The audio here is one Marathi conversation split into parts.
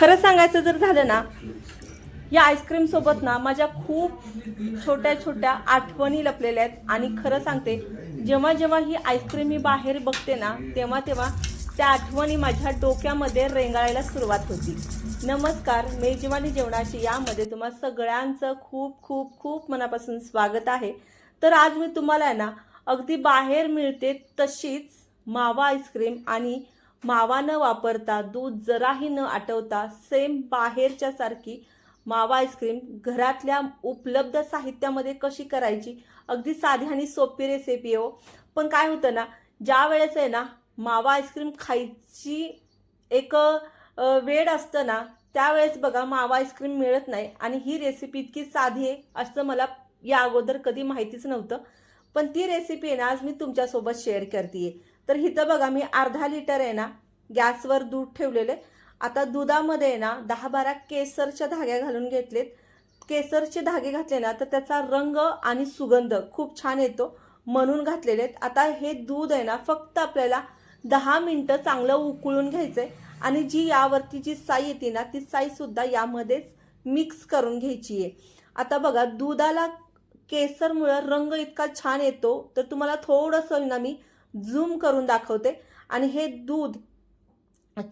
खरं सांगायचं जर झालं ना या आईस्क्रीमसोबत ना माझ्या खूप छोट्या छोट्या आठवणी लपलेल्या आहेत. आणि खरं सांगते जेव्हा जेव्हा ही आईस्क्रीम मी बाहेर बघते ना तेव्हा तेव्हा त्या आठवणी माझ्या डोक्यामध्ये रेंगाळायला सुरुवात होती. नमस्कार मेजवानी जेवणाची यामध्ये तुम्हा सगळ्यांचं खूप खूप खूप मनापासून स्वागत आहे. तर आज मी तुम्हाला आहे ना अगदी बाहेर मिळते तशीच मावा आईस्क्रीम आणि मावा न वापरता दूध जराही न आटवता सेम बाहेरच्या सारखी मावा आईस्क्रीम घरातल्या उपलब्ध साहित्यामध्ये कशी करायची? अगदी साधी आणि सोपी रेसिपी हो. पण काय होतं ना ज्या वेळेस आहे ना मावा आईस्क्रीम खायची एक वेळ असतं ना त्यावेळेस बघा मावा आईस्क्रीम मिळत नाही. आणि ही रेसिपी इतकी साधी आहे असं मला या अगोदर कधी माहितीच नव्हतं. पण ती रेसिपी आहे ना आज मी तुमच्यासोबत शेअर करते तर इथं बघा मी अर्धा लिटर आहे ना गॅसवर दूध ठेवलेले आता दुधामध्ये आहे ना दहा बारा केसरच्या धाग्या घालून घेतलेत. केसरचे धागे घातले ना तर त्याचा रंग आणि सुगंध खूप छान येतो म्हणून घातलेले आहेत. आता हे दूध आहे ना फक्त आपल्याला दहा मिनटं चांगलं उकळून घ्यायचं आहे आणि जी यावरती जी साई येते ना ती साईसुद्धा यामध्येच मिक्स करून घ्यायची आहे आता बघा दुधाला केसरमुळं रंग इतका छान येतो तर तुम्हाला थोडंसं ना मी झूम करून दाखवते. आणि हे दूध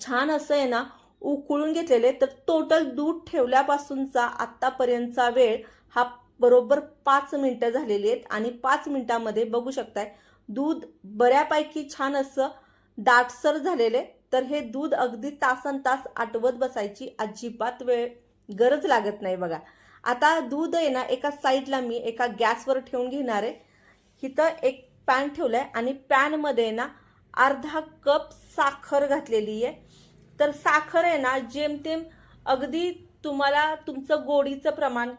छान असं आहे ना उकळून घेतलेले तर टोटल दूध ठेवल्यापासूनचा आत्तापर्यंतचा वेळ हा बरोबर पाच मिनटं झालेली आहेत. आणि पाच मिनटामध्ये बघू शकताय दूध बऱ्यापैकी छान असं दाटसर झालेले. तर हे दूध अगदी तासन तास आटवत बसायची अजिबात वेळ गरज लागत नाही बघा. आता दूध आहे ना एका साईडला मी एका गॅसवर ठेवून घेणार आहे. इथं एक पॅन ठेवलं आहे आणि पॅनमध्ये ना अर्धा कप साखर घातलेली आहे. तर साखर आहे ना जेमतेम अगदी तुम्हाला तुमचं गोडीचं प्रमाण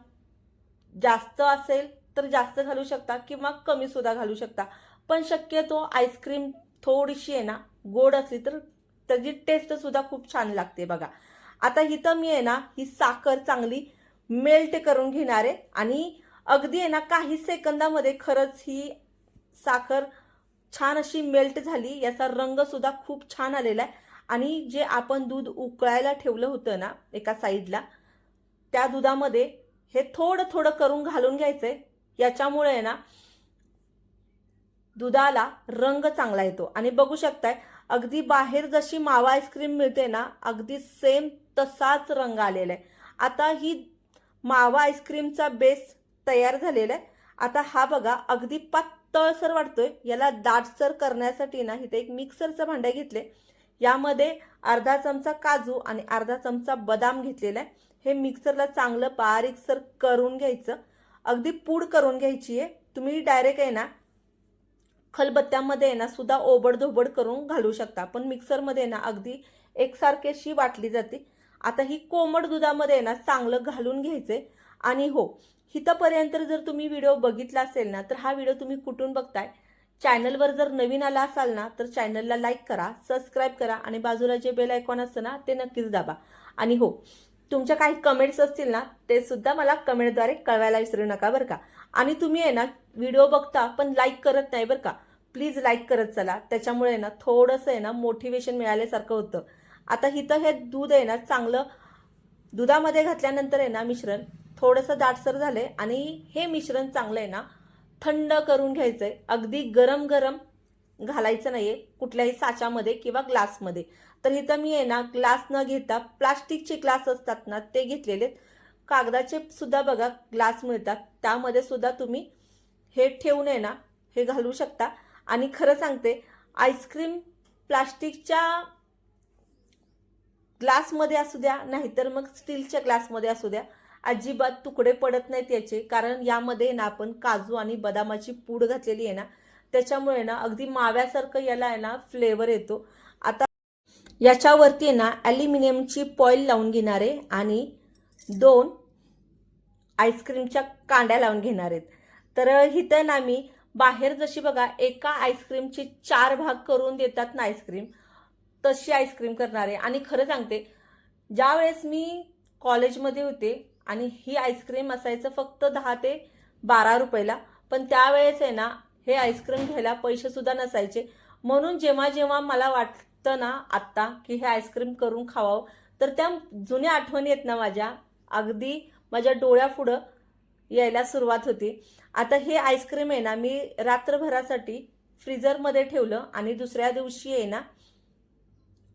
जास्त असेल तर जास्त घालू शकता किंवा कमीसुद्धा घालू शकता. पण शक्यतो आईस्क्रीम थोडीशी आहे ना गोड असली तर त्याची टेस्टसुद्धा खूप छान लागते बघा. आता इथं मी आहे ना ही साखर चांगली मेल्ट करून घेणार आहे आणि अगदी आहे ना काही सेकंदामध्ये खरंच ही साखर छान अशी मेल्ट झाली याचा रंग सुद्धा खूप छान आलेला आहे. आणि जे आपण दूध उकळायला ठेवलं होतं ना एका साईडला त्या दुधामध्ये हे थोडं थोडं करून घालून घ्यायचं आहे याच्यामुळे ना दुधाला रंग चांगला येतो. आणि बघू शकताय अगदी बाहेर जशी मावा आईस्क्रीम मिळते ना अगदी सेम तसाच रंग आलेला आहे. आता ही मावा आईस्क्रीमचा बेस तयार झालेला आहे. आता हा बघा अगदी तळसर वाटतोय याला दाटसर करण्यासाठी ना इथे एक मिक्सरचं भांडं घेतले. यामध्ये अर्धा चमचा काजू आणि अर्धा चमचा बदाम घेतलेला आहे. हे मिक्सरला चांगलं बारीकसर करून घ्यायचं. अगदी पूड करून घ्यायची आहे. तुम्ही डायरेक्ट आहे ना खलबत्त्यामध्ये आहे ना सुद्धा ओबडधोबड करून घालू शकता. पण मिक्सरमध्ये आहे ना अगदी एकसारखी अशी वाटली जाते. आता ही कोमट दुधामध्ये आहे ना चांगलं घालून घ्यायचंय. आणि हो इथंपर्यंत जर तुम्ही व्हिडिओ बघितला असेल ना तर हा व्हिडिओ तुम्ही कुठून बघताय? चॅनलवर जर नवीन आला असाल ना तर चॅनलला लाईक करा सबस्क्राईब करा आणि बाजूला जे बेल आयकॉन असतं ना ते नक्कीच दाबा. आणि हो तुमच्या काही कमेंट्स असतील ना ते सुद्धा मला कमेंटद्वारे कळवायला विसरू नका बरं का. आणि तुम्ही आहे ना व्हिडिओ बघता पण लाईक करत नाही बरं का. प्लीज लाईक करत चला. त्याच्यामुळे ना थोडंसं आहे ना मोटिवेशन मिळाल्यासारखं होतं. आता इथं हे दूध आहे ना चांगलं दुधामध्ये घातल्यानंतर आहे ना मिश्रण थोडंसं दाटसर झालंय आणि हे मिश्रण चांगलं आहे ना थंड करून घ्यायचं आहे अगदी गरम गरम घालायचं नाही आहे कुठल्याही साच्यामध्ये किंवा ग्लासमध्ये. तर इथं मी आहे ना ग्लास न घेता प्लास्टिकचे ग्लास असतात ना ते घेतलेले आहेत. कागदाचे सुद्धा बघा ग्लास मिळतात. त्यामध्ये सुद्धा तुम्ही हे ठेवून आहे ना हे घालू शकता. आणि खरं सांगते आईस्क्रीम प्लास्टिकच्या ग्लासमध्ये असू द्या नाहीतर मग स्टीलच्या ग्लासमध्ये असू द्या अजिबात तुकडे पडत नाहीत याचे. कारण यामध्ये ना आपण काजू आणि बदामाची पूड घातलेली आहे ना त्याच्यामुळे ना अगदी माव्यासारखं याला आहे ना फ्लेवर येतो. आता याच्यावरती आहे ना ॲल्युमिनियमची पॉईल लावून घेणार आहे आणि दोन आईस्क्रीमच्या कांड्या लावून घेणार आहेत. तर हिथं ना मी बाहेर जशी बघा एका आईस्क्रीमचे चार भाग करून देतात ना आईस्क्रीम तशी आईस्क्रीम करणार आहे. आणि खरं सांगते ज्या वेळेस मी कॉलेजमध्ये होते आणि ही आईस्क्रीम असायचं फक्त दहा ते बारा रुपयाला. पण त्यावेळेस आहे ना हे आईस्क्रीम घ्यायला पैसेसुद्धा नसायचे. म्हणून जेव्हा जेव्हा मला वाटतं ना आत्ता की हे आईस्क्रीम करून खावावं तर त्या जुन्या आठवणी आहेत ना माझ्या. अगदी माझ्या डोळ्यापुढं यायला सुरुवात होती. आता हे आईस्क्रीम आहे ना मी रात्रभरासाठी फ्रीजरमध्ये ठेवलं आणि दुसऱ्या दिवशी आहे ना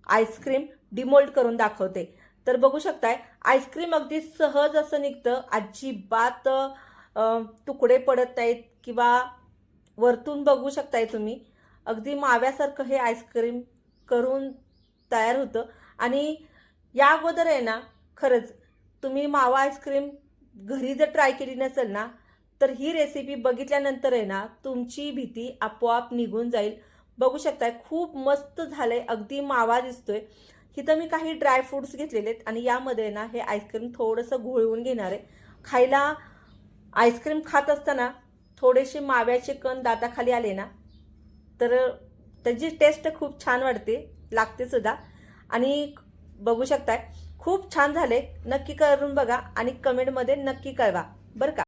आईस्क्रीम डिमोल्ड करून दाखवते. तर बघू शकताय आईस्क्रीम अगदी सहज असं निघतं. अजिबात तुकडे पडत नाहीत किंवा वरतून बघू शकताय तुम्ही. अगदी माव्यासारखं हे आईस्क्रीम करून तयार होतं. आणि या अगोदर आहे ना खरंच तुम्ही मावा आईस्क्रीम घरी जर ट्राय केली नसेल ना तर ही रेसिपी बघितल्यानंतर आहे ना तुमची भीती आपोआप निघून जाईल. बघू शकताय खूप मस्त झालंय. अगदी मावा दिसतोय. इथं मी काही ड्रायफ्रुट्स घेतलेले आहेत आणि यामध्ये ना हे आईस्क्रीम थोडंसं घोळवून घेणार आहे. खायला आईस्क्रीम खात असताना थोडेसे माव्याचे कण दाताखाली आले ना तर त्याची टेस्ट खूप छान वाटते लागते सुद्धा. आणि बघू शकताय खूप छान झाले नक्की करून बघा आणि कमेंटमध्ये नक्की कळवा. बरं का?